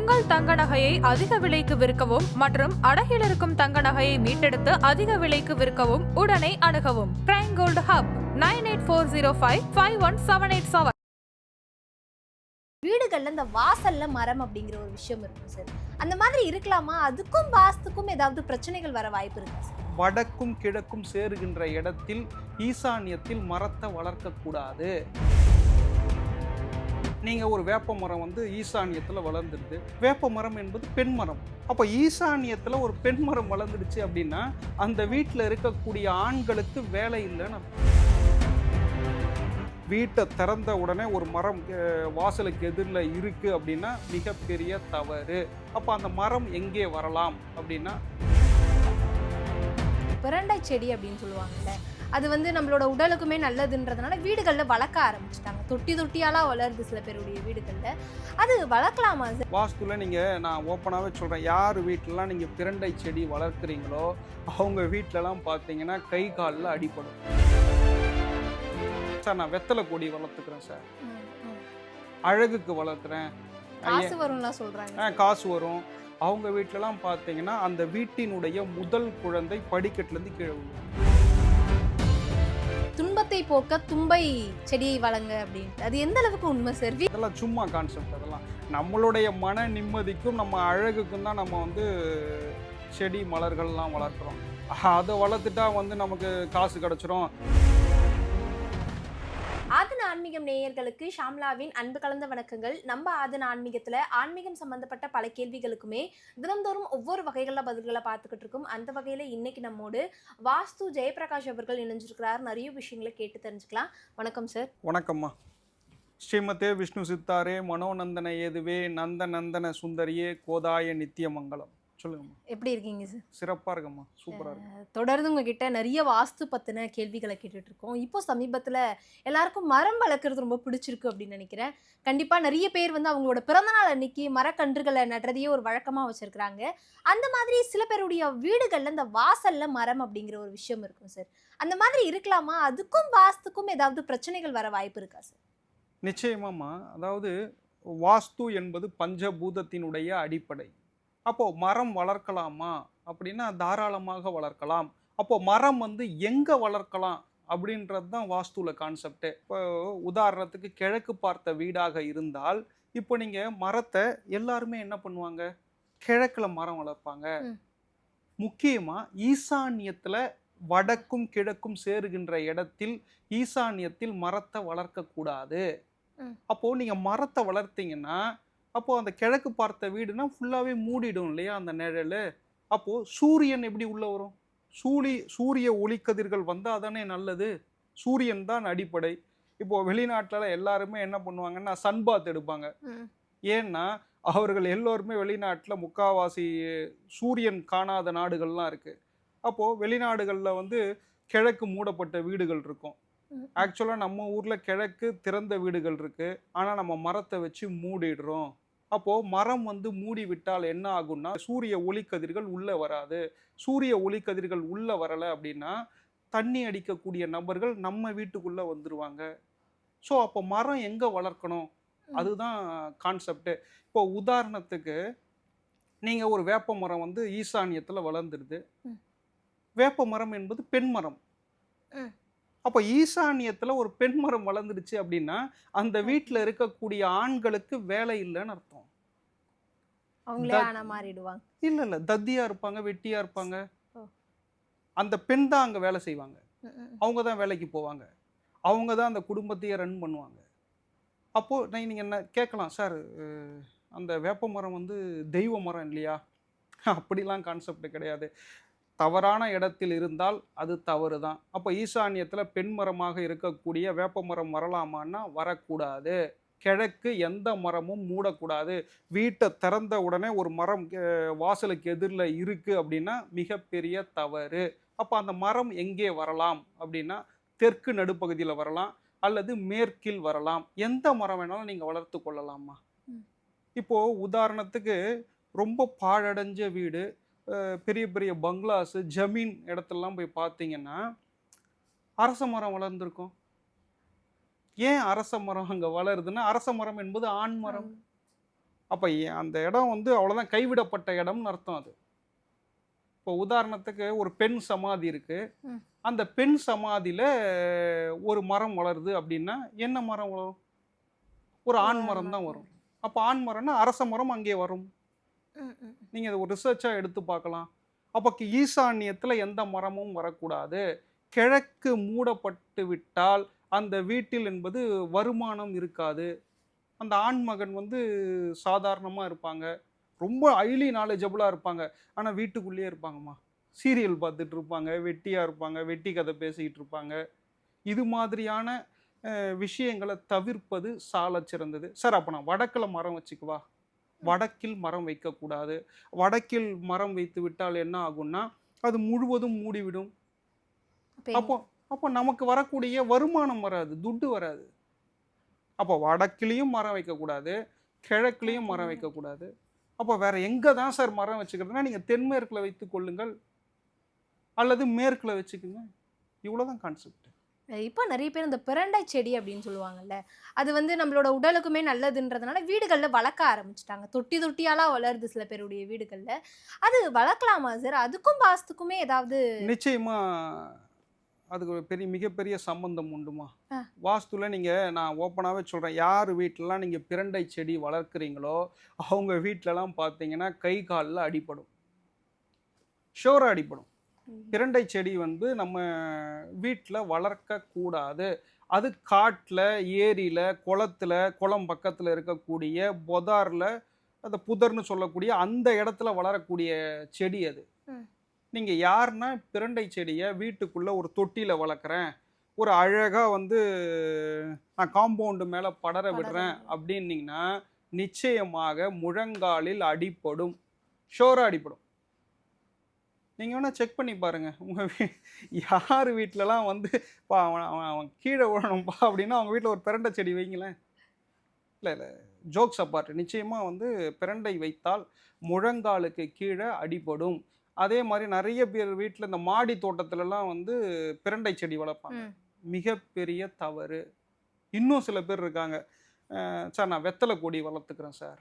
உங்கள் தங்க நகையை அதிக விலைக்கு விற்கவும் மற்றும் அடகில் இருக்கும் தங்க நகையை மீட்டெடுத்து அதிக விலைக்கு விற்கவும் உடனே அணுகவும். Prime gold hub nine eight four zero five five one seven eight seven வீடுகள்ல இந்த வாசல்ல மரம் அப்படிங்கிற ஒரு விஷயம் இருக்கும் சார். அந்த மாதிரி இருக்கலாமா? அதுக்கும் வாஸ்துக்கும் ஏதாவது பிரச்சனைகள் வர வாய்ப்பு இருக்கா சார்? வடக்கும் கிழக்கும் சேருகின்ற இடத்தில் ஈசான்யத்தில் மரத்தை வளர்க்கக்கூடாது. நீங்கள் ஒரு வேப்ப மரம் வந்து ஈசானியத்தில் வளர்ந்துருது. வேப்ப மரம் என்பது பெண் மரம். அப்போ ஈசானியத்தில் ஒரு பெண் மரம் வளர்ந்துடுச்சு அப்படின்னா அந்த வீட்டில் இருக்கக்கூடிய ஆண்களுக்கு வேலை இல்லைன்னு வீட்டை திறந்த உடனே ஒரு மரம் வாசலுக்கு எதிரில் இருக்குது அப்படின்னா மிகப்பெரிய தவறு. அப்போ அந்த மரம் எங்கே வரலாம் அப்படின்னா பிரண்டை செடி அப்படின்னு சொல்லுவாங்கல்ல அது வந்து நம்மளோட உடலுக்குமே நல்லதுன்றதுனால வீடுகள்ல வளர்க்க ஆரம்பிச்சிட்டாங்க. தொட்டி தொட்டியாலாம் வளருது சில பேருடைய வீடுகள்ல. அது வளர்க்கலாமா சார்? வாஸ்துல நீங்கள் நான் ஓப்பனாகவே சொல்கிறேன் யார் வீட்டிலலாம் நீங்கள் பிரண்டை செடி வளர்க்குறீங்களோ அவங்க வீட்டிலலாம் பார்த்தீங்கன்னா கை காலில் அடிபடும். சார் நான் வெத்தலை கொடி வளர்த்துக்கிறேன் சார். அழகுக்கு வளர்க்குறேன். காசு வரும்லாம் சொல்றாங்க ஆ, காசு வரும். அவங்க வீட்டிலலாம் பார்த்தீங்கன்னா அந்த வீட்டினுடைய முதல் குழந்தை படிக்கட்டுலேருந்து கீழே விழும். துன்பத்தை போக்க தும்பை செடியை வழங்க அப்படின்ட்டு. அது எந்த அளவுக்கு உண்மை சரி? அதெல்லாம் இதெல்லாம் சும்மா கான்செப்ட் அதெல்லாம். நம்மளுடைய மன நிம்மதிக்கும் நம்ம அழகுக்கும் தான் நம்ம வந்து செடி மலர்கள்லாம் வளர்க்குறோம். அதை வளர்த்துட்டா வந்து நமக்கு காசு கிடச்சிரும். ஆதன ஆன்மீகம் நேயர்களுக்கு ஷாம்லாவின் அன்பு கலந்த வணக்கங்கள். நம்ம ஆதன ஆன்மீகத்துல ஆன்மீகம் சம்பந்தப்பட்ட பல கேள்விகளுக்குமே தினந்தோறும் ஒவ்வொரு வகைகளில் பதில்களை பார்த்துக்கிட்டு இருக்கோம். அந்த வகையில இன்னைக்கு நம்மோடு வாஸ்து ஜெயபிரகாஷ் அவர்கள் இணைஞ்சிருக்கிறார். நிறைய விஷயங்களை கேட்டு தெரிஞ்சுக்கலாம். வணக்கம் சார் வணக்கம்மா. ஸ்ரீமதே விஷ்ணு சித்தாரே மனோநந்தன ஏதுவே நந்த நந்தன சுந்தரியே கோதாய நித்தியமங்கலம் சொல்லுங்கம்மா. எப்படி இருக்கீங்க சார் சிறப்பாக இருக்கும்மா. சூப்பராக இருக்கு. தொடர்ந்து உங்ககிட்ட நிறைய வாஸ்து பத்தின கேள்விகளை கேட்டுட்டு இருக்கோம் இப்போ சமீபத்துல எல்லாருக்கும் மரம் வளர்க்குறது ரொம்ப பிடிச்சிருக்கு அப்படின்னு நினைக்கிறேன். கண்டிப்பா நிறைய பேர் வந்து அவங்களோட பிறந்தநாள் அன்னைக்கு மரக்கன்றுகளை நடுறதையே ஒரு வழக்கமா வச்சிருக்கிறாங்க. அந்த மாதிரி சில பேருடைய வீடுகள்ல இந்த வாசல்ல மரம் அப்படிங்கிற ஒரு விஷயம் இருக்கும் சார் அந்த மாதிரி இருக்கலாமா? அதுக்கும் வாஸ்துக்கும் ஏதாவது பிரச்சனைகள் வர வாய்ப்பு இருக்கா சார் நிச்சயமாம்மா. அதாவது வாஸ்து என்பது பஞ்சபூதத்தினுடைய அடிப்படை. அப்போ மரம் வளர்க்கலாமா? அப்படின்னா தாராளமாக வளர்க்கலாம். அப்போ மரம் வந்து எங்க வளர்க்கலாம்? அப்படின்றது தான் வாஸ்துல கான்செப்ட் இப்போ உதாரணத்துக்கு கிழக்கு பார்த்த வீடாக இருந்தால் இப்போ நீங்க மரத்தை எல்லாருமே என்ன பண்ணுவாங்க? கிழக்குல மரம் வளர்ப்பாங்க. ம். முக்கியமா ஈசான்யத்துல வடக்கும் கிழக்கும் சேருகின்ற இடத்தில் ஈசான்யத்தில் மரத்தை வளர்க்கக்கூடாது. ம். அப்போ நீங்க மரத்தை வளர்த்தீங்கன்னா அப்போ அந்த கிழக்கு பார்த்த வீடுனா ஃபுல்லாவே மூடிடும் இல்லையா அந்த நிழல்? அப்போ சூரியன் எப்படி உள்ள வரும்? சூரிய சூரிய ஒளிக்கதிர்கள் வந்தால் தானே நல்லது. சூரியன் தான் அடிப்படை. இப்போ வெளிநாட்டில் எல்லாருமே என்ன பண்ணுவாங்கன்னா சன்பாத் எடுப்பாங்க. ஏன்னா அவர்கள் எல்லோருமே வெளிநாட்டில் முக்காவாசி சூரியன் காணாத நாடுகள்லாம் இருக்கு. அப்போ வெளிநாடுகளில் வந்து கிழக்கு மூடப்பட்ட வீடுகள் இருக்கும். ஆக்சுவலாக நம்ம ஊரில் கிழக்கு திறந்த வீடுகள் இருக்கு. ஆனால் நம்ம மரத்தை வச்சு மூடிடுறோம். அப்போது மரம் வந்து மூடி விட்டால் என்ன ஆகும்னா சூரிய ஒளிக்கதிர்கள் உள்ளே வராது. சூரிய ஒளிக்கதிர்கள் உள்ளே வரலை அப்படின்னா தண்ணி அடிக்கக்கூடிய நபர்கள் நம்ம வீட்டுக்குள்ளே வந்துருவாங்க. ஸோ அப்போ மரம் எங்கே வளர்க்கணும்? அதுதான் கான்செப்ட் இப்போ உதாரணத்துக்கு நீங்கள் ஒரு வேப்ப மரம் வந்து ஈசான்யத்தில் வளர்ந்துருது. ம். வேப்ப மரம் என்பது பெண் மரம். அப்போ ஈசான்யத்தில் ஒரு பெண் மரம் வளர்ந்துடுச்சு அப்படின்னா அந்த வீட்டில் இருக்கக்கூடிய ஆண்களுக்கு வேலை இல்லைன்னு அர்த்தம். மாறிடுவாங்க. இல்லை இல்லை. தத்தியாக இருப்பாங்க வெட்டியாக இருப்பாங்க. அந்த பெண் தான் அங்கே வேலை செய்வாங்க. அவங்க தான் வேலைக்கு போவாங்க. அவங்க தான் அந்த குடும்பத்தையே ரன் பண்ணுவாங்க. அப்போது நீங்கள் என்ன கேட்கலாம். சார் அந்த வேப்ப மரம் வந்து தெய்வ மரம் இல்லையா? அப்படிலாம் கான்செப்ட் கிடையாது. தவறான இடத்தில் இருந்தால் அது தவறு தான் அப்போ ஈசான்யத்தில் பெண் மரமாக இருக்கக்கூடிய வேப்ப மரம் வரலாமான்னா வரக்கூடாது. கிழக்கு எந்த மரமும் மூடக்கூடாது. வீட்டை திறந்த உடனே ஒரு மரம் வாசலுக்கு எதிரில் இருக்குது அப்படின்னா மிகப்பெரிய தவறு. அப்போ அந்த மரம் எங்கே வரலாம் அப்படின்னா தெற்கு நடுப்பகுதியில் வரலாம் அல்லது மேற்கில் வரலாம். எந்த மரம் வேணாலும் நீங்கள் வளர்த்து கொள்ளலாமா ம். இப்போ உதாரணத்துக்கு ரொம்ப பாழடைஞ்ச வீடு பெரிய பெரிய பங்களாஸு ஜமீன் இடத்துலலாம் போய் பார்த்தீங்கன்னா அரச மரம் வளர்ந்துருக்கும். ஏன் அரச மரம் அங்கே வளருதுன்னா அரச மரம் என்பது ஆண் மரம். அப்போ அந்த இடம் வந்து அவ்வளோதான் கைவிடப்பட்ட இடம்னு அர்த்தம் அது. இப்போ உதாரணத்துக்கு ஒரு பெண் சமாதி இருக்கு. ம். அந்த பெண் சமாதியில ஒரு மரம் வளருது அப்படின்னா என்ன மரம் வளரும் ஒரு ஆண் மரம் தான் வரும். அப்போ ஆண் மரம்னா அரச மரம் அங்கே வரும். நீங்கள் அதை ஒரு ரிசர்ச்சாக எடுத்து பார்க்கலாம். அப்போ ஈசான்யத்தில் எந்த மரமும் வரக்கூடாது. கிழக்கு மூடப்பட்டு விட்டால் அந்த வீட்டில் என்பது வருமானம் இருக்காது. அந்த ஆண் மகன் வந்து சாதாரணமாக இருப்பாங்க. ரொம்ப ஹைலி நாலேஜபுளாக இருப்பாங்க. ஆனால் வீட்டுக்குள்ளேயே இருப்பாங்கம்மா. சீரியல் பார்த்துட்டு இருப்பாங்க. வெட்டியாக இருப்பாங்க. வெட்டி கதை பேசிக்கிட்டு இருப்பாங்க. இது மாதிரியான விஷயங்களை தவிர்ப்பது சால சிறந்தது. சார் அப்போ நான் வடக்கில் மரம் வச்சுக்குவா வடக்கில் மரம் வைக்கக்கூடாது. வடக்கில் மரம் வைத்து விட்டால் என்ன ஆகும்னா அது முழுவதும் மூடிவிடும். அப்ப அப்போ நமக்கு வரக்கூடிய வருமானம் வராது துட்டு வராது. அப்போ வடக்குலேயும் மரம் வைக்கக்கூடாது கிழக்குலேயும் மரம் வைக்கக்கூடாது. அப்போ வேற எங்கே தான் சார் மரம் வச்சுக்கிறதுனா நீங்கள் தென்மேற்கில் வைத்து கொள்ளுங்கள். அல்லது மேற்கில் வச்சுக்குங்க. இவ்வளோதான் கான்செப்ட் இப்போ நிறைய பேர் இந்த பிரண்டை செடி அப்படின்னு சொல்லுவாங்கல்ல அது வந்து நம்மளோட உடலுக்குமே நல்லதுன்றதுனால வீடுகளில் வளர்க்க ஆரம்பிச்சிட்டாங்க. தொட்டி தொட்டியாலாம் வளருது சில பேருடைய வீடுகளில். அது வளர்க்கலாமா சார் அதுக்கும் வாஸ்துக்குமே ஏதாவது நிச்சயமா அதுக்கு ஒரு பெரிய மிகப்பெரிய சம்பந்தம் உண்டுமா? ஆ. வாஸ்துல நீங்க நான் ஓப்பனாகவே சொல்றேன். யார் வீட்டிலலாம் நீங்க பிரண்டை செடி வளர்க்குறீங்களோ அவங்க வீட்டிலலாம் பார்த்தீங்கன்னா கை காலில் அடிபடும். ஷோராக அடிபடும். பிரண்டை செடி வந்து நம்ம வீட்டில் வளர்க்கக்கூடாது அது காட்டில் ஏரியில் குளத்துல குளம் பக்கத்தில் இருக்கக்கூடிய பொதாரில் அந்த புதர்னு சொல்லக்கூடிய அந்த இடத்துல வளரக்கூடிய செடி அது. நீங்கள் யாருன்னா பிரண்டை செடியை வீட்டுக்குள்ளே ஒரு தொட்டியில் வளர்க்குறேன். ஒரு அழகாக வந்து நான் காம்பவுண்டு மேலே படர விடுறேன். அப்படின்னீங்கன்னா நிச்சயமாக முழங்காலில் அடிப்படும் ஷோராக அடிப்படும் நீங்கள் வேணால் செக் பண்ணி பாருங்கள் உங்கள் வீ யார் வீட்டிலலாம் வந்து பா அவன் அவன் அவன் கீழே விழணும்ப்பா அப்படின்னா அவங்க வீட்டில் ஒரு பிரண்டை செடி வைங்களேன். இல்லை இல்லை. Jokes apart. நிச்சயமாக வந்து பிரண்டை வைத்தால் முழங்காலுக்கு கீழே அடிபடும். அதே மாதிரி நிறைய பேர் வீட்டில் இந்த மாடி தோட்டத்துலலாம் வந்து பிரண்டை செடி வளர்ப்பாங்க. மிகப்பெரிய தவறு. இன்னும் சில பேர் இருக்காங்க. சார் நான் வெத்தலை கொடி வளர்த்துக்கிறேன் சார்.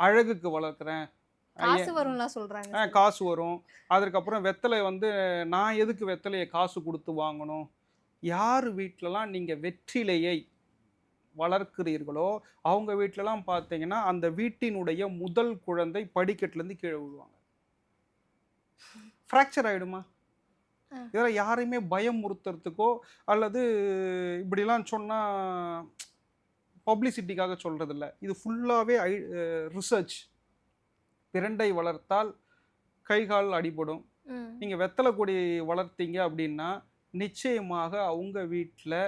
அழகுக்கு வளர்க்குறேன். காசு வரும்லாம் சொல்றாங்க. காசு வரும். அதுக்கப்புறம் வெத்தலை வந்து நான் எதுக்கு வெத்தலையை காசு கொடுத்து வாங்கணும்? யார் வீட்டிலலாம் நீங்கள் வெற்றிலையை வளர்க்கிறீர்களோ அவங்க வீட்டிலலாம் பார்த்தீங்கன்னா அந்த வீட்டினுடைய முதல் குழந்தை படிக்கட்டுலேருந்து கீழே விழுவாங்க. ஃப்ராக்சர் ஆகிடுமா ஆ. இதெல்லாம் யாரையுமே பயமுறுத்துறதுக்கோ அல்லது இப்படிலாம் சொன்னால் பப்ளிசிட்டிக்காக சொல்கிறதில்ல இது ஃபுல்லாகவே ஐ ரிசர்ச் பிரண்டை வளர்த்தால் கை கால் அடிபடும். நீங்கள் வெத்தலை கொடி வளர்த்தீங்க அப்படின்னா நிச்சயமாக அவங்க வீட்டில்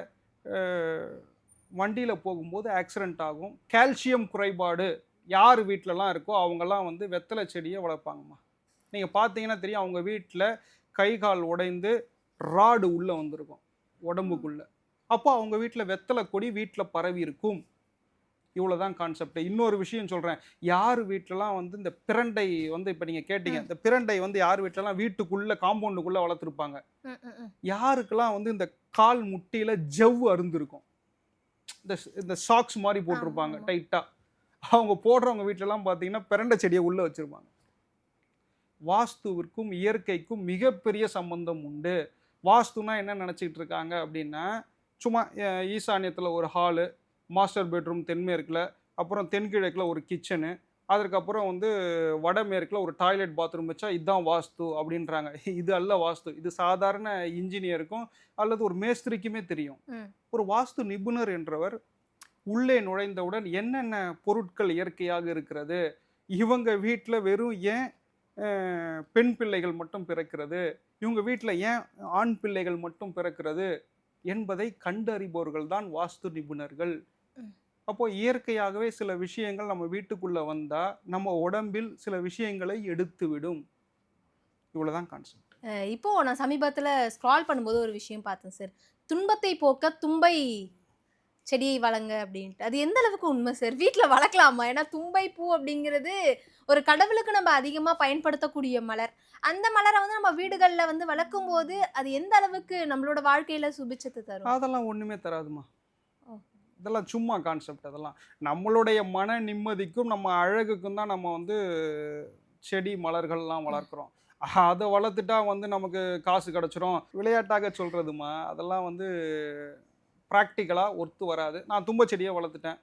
வண்டியில் போகும்போது ஆக்சிடென்ட் ஆகும். கால்சியம் குறைபாடு யார் வீட்டிலலாம் இருக்கோ அவங்கெல்லாம் வந்து வெத்தலை செடியை வளர்ப்பாங்கம்மா. நீங்கள் பார்த்தீங்கன்னா தெரியும் அவங்க வீட்டில் கை கால் உடைந்து ராடு உள்ளே வந்திருக்கும் உடம்புக்குள்ளே. அப்போ அவங்க வீட்டில் வெத்தலை கொடி வீட்டில் பரவி இருக்கும். இவ்வளோதான் கான்செப்ட் இன்னொரு விஷயம் சொல்கிறேன் யார் வீட்டிலலாம் வந்து இந்த பிரண்டை வந்து இப்போ நீங்கள் கேட்டீங்க. இந்த பிரண்டை வந்து யார் வீட்டிலலாம் வீட்டுக்குள்ளே காம்பவுண்டுக்குள்ளே வளர்த்துருப்பாங்க. யாருக்கெல்லாம் வந்து இந்த கால் முட்டியில் ஜவ்வு அருந்திருக்கும்? இந்த இந்த சாக்ஸ் மாதிரி போட்டிருப்பாங்க. டைட்டாக அவங்க போடுறவங்க வீட்டிலலாம் பார்த்தீங்கன்னா பிரண்டை செடியை உள்ளே வச்சுருப்பாங்க. வாஸ்துவிற்கும் இயற்கைக்கும் மிகப்பெரிய சம்பந்தம் உண்டு. வாஸ்துனா என்ன நினச்சிக்கிட்டு இருக்காங்க அப்படின்னா சும்மா ஈசானியத்தில் ஒரு ஹாலு மாஸ்டர் பெட்ரூம் தென்மேற்கில் அப்புறம் தென்கிழக்கில் ஒரு கிச்சனு அதுக்கப்புறம் வந்து வடமேற்கில் ஒரு டாய்லெட் பாத்ரூம் வச்சா இதுதான் வாஸ்து அப்படின்றாங்க. இது அல்ல வாஸ்து. இது சாதாரண இன்ஜினியருக்கும் அல்லது ஒரு மேஸ்திரிக்குமே தெரியும். ஒரு வாஸ்து நிபுணர் என்றவர் உள்ளே நுழைந்தவுடன் என்னென்ன பொருட்கள் இயற்கையாக இருக்கிறது? இவங்க வீட்டில் வெறும் ஏன் பெண் பிள்ளைகள் மட்டும் பிறக்கிறது? இவங்க வீட்டில் ஏன் ஆண் பிள்ளைகள் மட்டும் பிறக்கிறது? என்பதை கண்டறிபவர்கள் தான் வாஸ்து நிபுணர்கள். ம். அப்போ இயற்கையாகவே சில விஷயங்கள் நம்ம வீட்டுக்குள்ள வந்தா நம்ம உடம்பில் சில விஷயங்களை எடுத்துவிடும். இவ்வளவுதான் கான்செப்ட் அஹ் இப்போ நான் சமீபத்துல ஸ்க்ரால் பண்ணும்போது ஒரு விஷயம் பார்த்தேன் சார் துன்பத்தை போக்க தும்பை செடியை வளங்க அப்படின்ட்டு. அது எந்த அளவுக்கு உண்மை சார் வீட்டில் வளர்க்கலாமா? ஏன்னா தும்பை பூ அப்படிங்கிறது ஒரு கடவுளுக்கு நம்ம அதிகமாக பயன்படுத்தக்கூடிய மலர். அந்த மலரை வந்து நம்ம வீடுகளில் வந்து வளர்க்கும் போது அது எந்த அளவுக்கு நம்மளோட வாழ்க்கையில சுபிச்சத்தை தரும்? அதெல்லாம் ஒண்ணுமே தராதுமா. இதெல்லாம் சும்மா கான்செப்ட் அதெல்லாம். நம்மளுடைய மன நிம்மதிக்கும் நம்ம அழகுக்கும் தான் நம்ம வந்து செடி மலர்கள்லாம் வளர்க்குறோம். அதை வளர்த்துட்டா வந்து நமக்கு காசு கிடச்சிரும். விளையாட்டாக சொல்கிறதுமா அதெல்லாம் வந்து ப்ராக்டிக்கலாக ஒத்து வராது. நான் தும்ப செடியை வளர்த்துட்டேன்.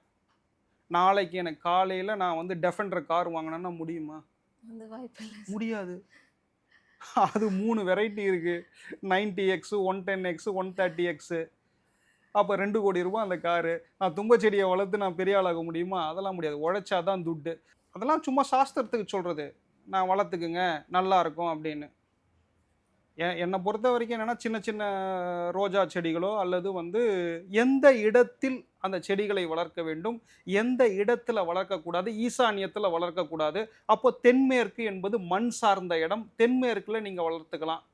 நாளைக்கு எனக்கு காலையில் நான் வந்து டெஃபெண்டர் கார் வாங்கினேன்னா முடியுமா? முடியாது. அது மூணு வெரைட்டி இருக்கு. Ninety X one ten X one thirty X அப்போ ரெண்டு கோடி ரூபாய் அந்த காரு நான் தும்ப செடியை வளர்த்து நான் பெரிய ஆளாக முடியுமா? அதெல்லாம் முடியாது. உழைச்சாதான் துட்டு. அதெல்லாம் சும்மா சாஸ்திரத்துக்கு சொல்கிறது நான் வளர்த்துக்குங்க நல்லா இருக்கும் அப்படின்னு. என்னை பொறுத்த வரைக்கும் என்னென்னா சின்ன சின்ன ரோஜா செடிகளோ அல்லது வந்து எந்த இடத்தில் அந்த செடிகளை வளர்க்க வேண்டும் எந்த இடத்துல வளர்க்கக்கூடாது ஈசானியத்தில் வளர்க்கக்கூடாது. அப்போ தென்மேற்கு என்பது மண் சார்ந்த இடம். தென்மேற்கில் நீங்கள் வளர்த்துக்கலாம்.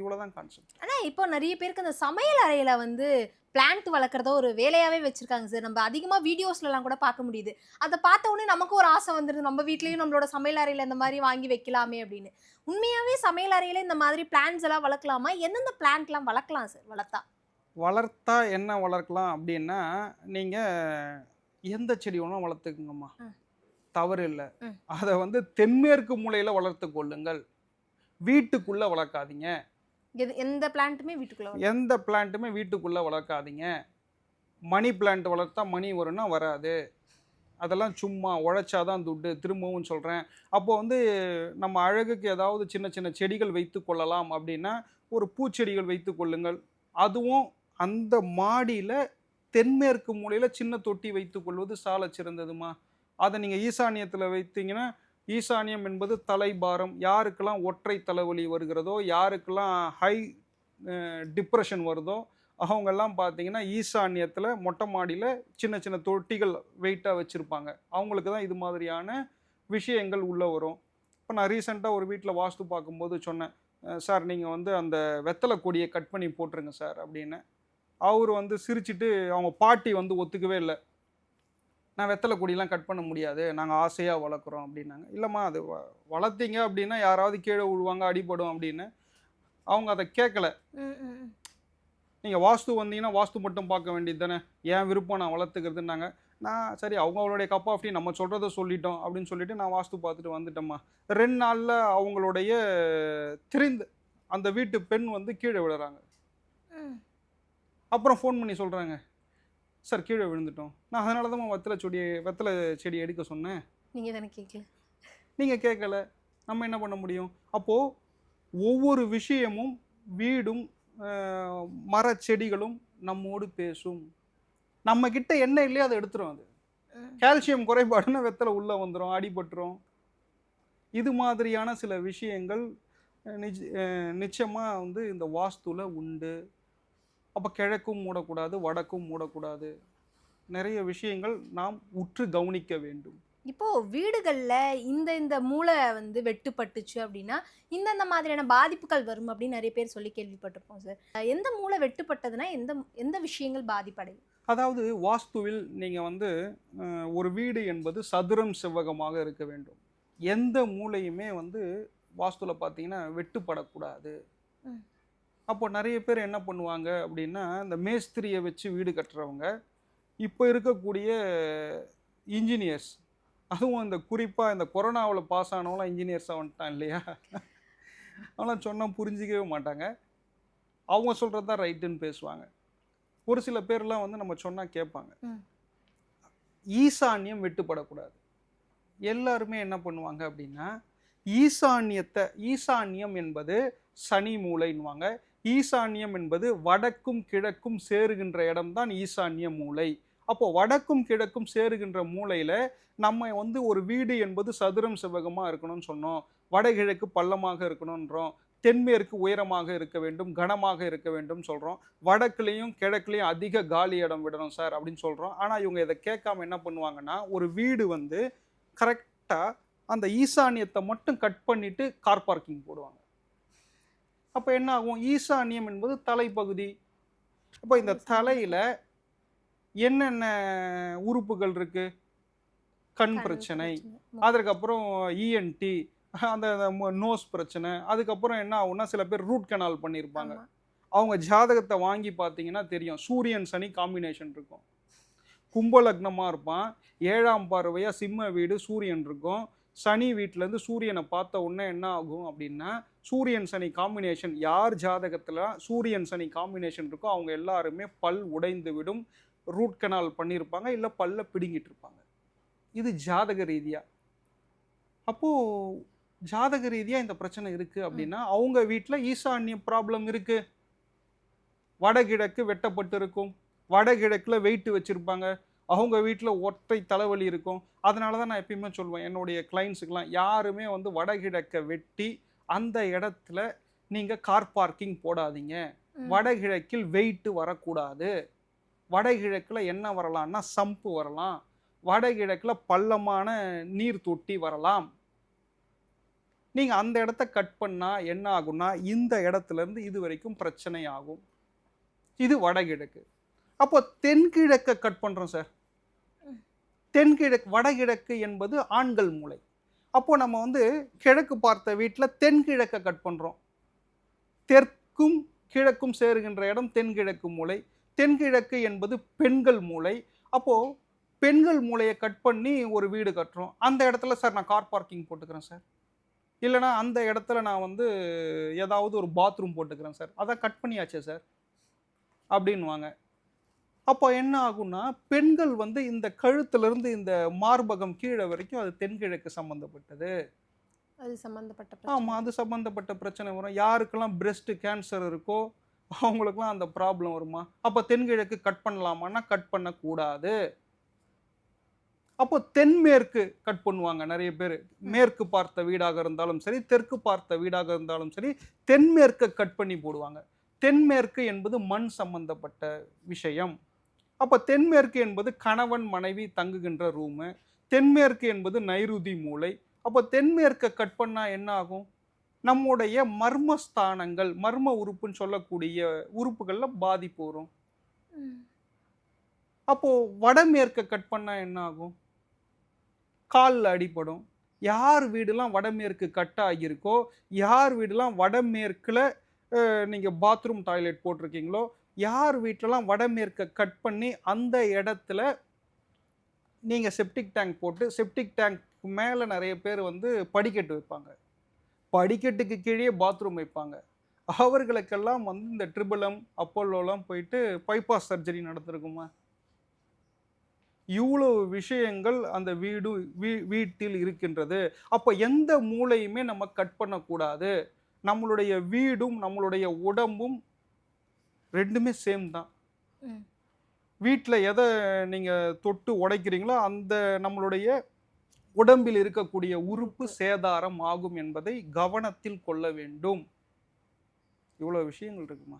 இவ்வளோதான் கான்செப்ட் ஆனா இப்போ நிறைய பேருக்கு அந்த சமையல் அறையில வந்து பிளான்ட் வளர்க்குறத ஒரு வேலையாவே வச்சிருக்காங்க சார் நம்ம அதிகமா வீடியோஸ்ல எல்லாம் கூட பார்க்க முடியுது. அதை பார்த்த உடனே நமக்கு ஒரு ஆசை வந்துருது. நம்ம வீட்லயும் நம்மளோட சமையல் அறையில இந்த மாதிரி வாங்கி வைக்கலாமே அப்படின்னு. உண்மையாவே சமையல் அறையில இந்த மாதிரி பிளான்ட்ஸ் எல்லாம் வளர்க்கலாமா? எந்தெந்த பிளான்ட் எல்லாம் வளர்க்கலாம் சார் வளர்த்தா? வளர்த்தா என்ன வளர்க்கலாம் அப்படின்னா நீங்கள் எந்த செடி வேணாலும் வளர்த்துக்குங்கம்மா. தவறு இல்லை. அதை வந்து தென்மேற்கு மூலையில் வளர்த்து கொள்ளுங்கள். வீட்டுக்குள்ளே வளர்க்காதீங்க. எந்த பிளான்ட்டுமே வீட்டுக்குள்ளே எந்த பிளான்ட்டுமே வீட்டுக்குள்ளே வளர்க்காதீங்க. மணி பிளான்ட் வளர்த்தா மணி வரும்னா வராது. அதெல்லாம் சும்மா உழைச்சாதான் துட்டு திரும்பவும் சொல்கிறேன் அப்போது வந்து நம்ம அழகுக்கு ஏதாவது சின்ன சின்ன செடிகள் வைத்து கொள்ளலாம் அப்படின்னா ஒரு பூச்செடிகள் வைத்து கொள்ளுங்கள். அதுவும் அந்த மாடியில் தென்மேற்கு மூலையில் சின்ன தொட்டி வைத்து கொள்வது சால சிறந்ததுமா? அதை நீங்கள் ஈசானியத்தில் வைத்தீங்கன்னா ஈசானியம் என்பது தலைபாரம். யாருக்கெல்லாம் ஒற்றை தலைவலி வருகிறதோ யாருக்கெல்லாம் ஹை டிப்ரெஷன் வருதோ அவங்கெல்லாம் பார்த்தீங்கன்னா ஈசானியத்தில் மொட்டை மாடியில் சின்ன சின்ன தொட்டிகள் வெயிட்டாக வச்சுருப்பாங்க. அவங்களுக்கு தான் இது மாதிரியான விஷயங்கள் உள்ளே வரும். இப்போ நான் ரீசெண்டாக ஒரு வீட்டில் வாஸ்து பார்க்கும்போது சொன்னேன். சார் நீங்கள் வந்து அந்த வெத்தலை கொடியை கட் பண்ணி போட்டுருங்க சார் அப்படின்னு. அவர் வந்து சிரிச்சுட்டு அவங்க பாட்டி வந்து ஒத்துக்கவே இல்லை. நான் வெத்தலை கொடியெல்லாம் கட் பண்ண முடியாது. நாங்கள் ஆசையாக வளர்க்குறோம் அப்படின்னாங்க. இல்லைம்மா அது வ- வளர்த்தீங்க அப்படின்னா யாராவது கீழே விழுவாங்க அடிபடும் அப்படின்னு. அவங்க அதை கேட்கல. நீங்கள் வாஸ்து வந்தீங்கன்னா வாஸ்து மட்டும் பார்க்க வேண்டியது தானே? என் விருப்பம் நான் வளர்த்துக்கிறதுனாங்க நான் சரி அவங்க அவங்களுடைய கப் ஆஃப் டீ நம்ம சொல்கிறத சொல்லிட்டோம் அப்படின்னு சொல்லிட்டு நான் வாஸ்து பார்த்துட்டு வந்துட்டேம்மா. ரெண்டு நாளில் அவங்களுடைய திரிந்து அந்த வீட்டு பெண் வந்து கீழே விழுறாங்க. அப்புறம் ஃபோன் பண்ணி சொல்கிறாங்க சார் கீழே விழுந்துட்டோம். நான் அதனால தான் வெத்தலை செடி வெத்தலை செடி எடுக்க சொன்னேன். நீங்க தானே கேட்கல நீங்கள் கேட்கல நம்ம என்ன பண்ண முடியும்? அப்போது ஒவ்வொரு விஷயமும் வீடும் மரச் செடிகளும் நம்மோடு பேசும். நம்ம கிட்ட என்ன இல்லையோ அதை எடுத்துரும் அது. கால்சியம் குறைபாடுன்னா வெத்தலை உள்ளே வந்துடும் அடிபட்டுரும். இது மாதிரியான சில விஷயங்கள் நிச்ச அஹ், நிச்சயமா வந்து இந்த வாஸ்துல உண்டு. அப்போ கிழக்கும் மூடக்கூடாது வடக்கும் மூடக்கூடாது. நிறைய விஷயங்கள் நாம் உற்று கவனிக்க வேண்டும். இப்போ வீடுகள்ல இந்த இந்த மூளை வந்து வெட்டுப்பட்டுச்சு அப்படின்னா இந்தந்த மாதிரியான பாதிப்புகள் வரும் அப்படின்னு நிறைய பேர் சொல்லி கேள்விப்பட்டிருப்போம் சார். எந்த மூளை வெட்டுப்பட்டதுன்னா எந்த எந்த விஷயங்கள் பாதிப்படையும்? அதாவது வாஸ்துவில் நீங்கள் வந்து ஒரு வீடு என்பது சதுரம் செவ்வகமாக இருக்க வேண்டும். எந்த மூலையுமே வந்து வாஸ்துல பார்த்தீங்கன்னா வெட்டுப்படக்கூடாது. அப்போ நிறைய பேர் என்ன பண்ணுவாங்க அப்படின்னா இந்த மேஸ்திரியை வச்சு வீடு கட்டுறவங்க இப்போ இருக்கக்கூடிய இன்ஜினியர்ஸ் அதுவும் இந்த குறிப்பாக இந்த கொரோனாவில் பாஸ் ஆனவங்களாம் இன்ஜினியர்ஸாக வந்துட்டான் இல்லையா? அவங்களாம் சொன்னால் புரிஞ்சிக்கவே மாட்டாங்க. அவங்க சொல்கிறது தான் ரைட்டுன்னு பேசுவாங்க. ஒரு சில பேர்லாம் வந்து நம்ம சொன்னால் கேட்பாங்க. ஈசான்யம் வெட்டுப்படக்கூடாது. எல்லாருமே என்ன பண்ணுவாங்க அப்படின்னா ஈசான்யத்தை ஈசான்யம் என்பது சனி மூலைன்னுவாங்க. ஈசான்யம் என்பது வடக்கும் கிழக்கும் சேருகின்ற இடம்தான் ஈசான்ய மூலை. அப்போ வடக்கும் கிழக்கும் சேருகின்ற மூலையில் நம்ம வந்து ஒரு வீடு என்பது சதுரம் செவ்வகமாக இருக்கணும்னு சொன்னோம். வடகிழக்கு பள்ளமாக இருக்கணும்ன்றோம். தென்மேற்கு உயரமாக இருக்க வேண்டும் கனமாக இருக்க வேண்டும் சொல்கிறோம் வடக்குலேயும் கிழக்குலேயும் அதிக காலி இடம் விடணும் சார் அப்படின்னு சொல்கிறோம் ஆனால் இவங்க இதை கேட்காம என்ன பண்ணுவாங்கன்னா ஒரு வீடு வந்து கரெக்டாக அந்த ஈசானியத்தை மட்டும் கட் பண்ணிட்டு கார் பார்க்கிங் போடுவாங்க. அப்போ என்ன ஆகும்? ஈசானியம் என்பது தலைப்பகுதி. அப்போ இந்த தலையில் என்னென்ன உறுப்புகள் இருக்கு? கண் பிரச்சனை. அதுக்கப்புறம் இஎன்டி அந்த நோஸ் பிரச்சனை. அதுக்கப்புறம் என்ன ஆகும்னா சில பேர் ரூட் கனால் பண்ணியிருப்பாங்க. அவங்க ஜாதகத்தை வாங்கி பார்த்தீங்கன்னா தெரியும். சூரியன் சனி காம்பினேஷன் இருக்கும். கும்பலக்னமாக இருப்பான். ஏழாம் பார்வையாக சிம்ம வீடு சூரியன் இருக்கும். சனி வீட்டிலேருந்து சூரியனை பார்த்த உடனே என்ன ஆகும் அப்படின்னா சூரியன் சனி காம்பினேஷன் யார் ஜாதகத்தில் சூரியன் சனி காம்பினேஷன் இருக்கோ அவங்க எல்லாருமே பல் உடைந்து விடும் ரூட் கனால் பண்ணியிருப்பாங்க இல்லை பல்ல பிடுங்கிட்டு இருப்பாங்க. இது ஜாதக ரீதியாக அப்போது ஜாதக ரீதியாக இந்த பிரச்சனை இருக்குது அப்படின்னா அவங்க வீட்டில் ஈசான்ய ப்ராப்ளம் இருக்குது வடகிழக்கு வெட்டப்பட்டு இருக்கும் வடகிழக்கில் வெயிட் வச்சுருப்பாங்க. அவங்க வீட்டில் ஒற்றை தலைவலி இருக்கும். அதனால தான் நான் எப்பயுமே சொல்லுவேன் என்னுடைய கிளைண்ட்ஸுக்கெலாம் யாருமே வந்து வடகிழக்கை வெட்டி அந்த இடத்துல நீங்கள் கார் பார்க்கிங் போடாதீங்க. வடகிழக்கில் வெயிட் வரக்கூடாது. வடகிழக்கில் என்ன வரலாம்னா சம்பு வரலாம். வடகிழக்கில் பள்ளமான நீர் தொட்டி வரலாம். நீங்கள் அந்த இடத்த கட் பண்ணால் என்ன ஆகும்னா இந்த இடத்துல இருந்து இது வரைக்கும் பிரச்சனை ஆகும். இது வடகிழக்கு. அப்போ தென்கிழக்கை கட் பண்ணுறோம் சார் தென்கிழக்கு வடகிழக்கு என்பது ஆண்கள் மூளை. அப்போது நம்ம வந்து கிழக்கு பார்த்த வீட்டில் தென்கிழக்கை கட் பண்ணுறோம் தெற்கும் கிழக்கும் சேருகின்ற இடம் தென்கிழக்கு மூளை தென்கிழக்கு என்பது பெண்கள் மூளை அப்போது பெண்கள் மூளையை கட் பண்ணி ஒரு வீடு கட்டுறோம். அந்த இடத்துல சார் நான் கார் பார்க்கிங் போட்டுக்கிறேன் சார். இல்லைனா அந்த இடத்துல நான் வந்து ஏதாவது ஒரு பாத்ரூம் போட்டுக்கிறேன் சார். அதான் கட் பண்ணியாச்சே சார். அப்படின்வாங்க அப்போ என்ன ஆகும்னா பெண்கள் வந்து இந்த கழுத்திலிருந்து இந்த மார்பகம் கீழே வரைக்கும் அது தென்கிழக்கு சம்மந்தப்பட்டது அது சம்பந்தப்பட்ட ஆமாம். அது சம்மந்தப்பட்ட பிரச்சனை வரும். யாருக்கெல்லாம் பிரஸ்ட் கேன்சர் இருக்கோ அவங்களுக்குலாம் அந்த ப்ராப்ளம் வருமா? அப்போ தென்கிழக்கு கட் பண்ணலாமான்னா கட் பண்ணக்கூடாது. அப்போ தென்மேற்கு கட் பண்ணுவாங்க நிறைய பேர். மேற்கு பார்த்த வீடாக இருந்தாலும் சரி தெற்கு பார்த்த வீடாக இருந்தாலும் சரி தென்மேற்கை கட் பண்ணி போடுவாங்க. தென்மேற்கு என்பது மண் சம்பந்தப்பட்ட விஷயம். அப்போ தென்மேற்கு என்பது கணவன் மனைவி தங்குகின்ற ரூமு தென்மேற்கு என்பது நைருதி மூளை அப்போ தென்மேற்கை கட் பண்ணால் என்ன ஆகும்? நம்முடைய மர்மஸ்தானங்கள் மர்ம உறுப்புன்னு சொல்லக்கூடிய உறுப்புகளில் பாதிப்பு வரும். ம். அப்போ வடமேற்கை கட் பண்ணால் என்ன ஆகும்? காலில் அடிபடும். யார் வீடுலாம் வடமேற்கு கட் ஆகியிருக்கோ யார் வீடுலாம் வடமேற்கில் நீங்கள் பாத்ரூம் டாய்லெட் போட்டிருக்கீங்களோ யார் வீட்டிலலாம் வடமேற்கை கட் பண்ணி அந்த இடத்துல நீங்கள் செப்டிக் டேங்க் போட்டு செப்டிக் டேங்க் மேலே நிறைய பேர் வந்து படிக்கட்டு வைப்பாங்க. படிக்கட்டுக்கு கீழே பாத்ரூம் வைப்பாங்க. அவர்களுக்கெல்லாம் வந்து இந்த ட்ரிபிளம் அப்போலோலாம் போயிட்டு பைபாஸ் சர்ஜரி நடந்திருக்குமா இவ்வளோ விஷயங்கள் அந்த வீடு வீ வீட்டில் இருக்கின்றது. அப்போ எந்த மூளையுமே நம்ம கட் பண்ணக்கூடாது. நம்மளுடைய வீடும் நம்மளுடைய உடம்பும் ரெண்டுமே சேம் தான். வீட்டில் எதை நீங்கள் தொட்டு உடைக்கிறீங்களோ அந்த நம்மளுடைய உடம்பில் இருக்கக்கூடிய உறுப்பு சேதாரம் ஆகும் என்பதை கவனத்தில் கொள்ள வேண்டும். இவ்வளோ விஷயங்கள் இருக்குமா?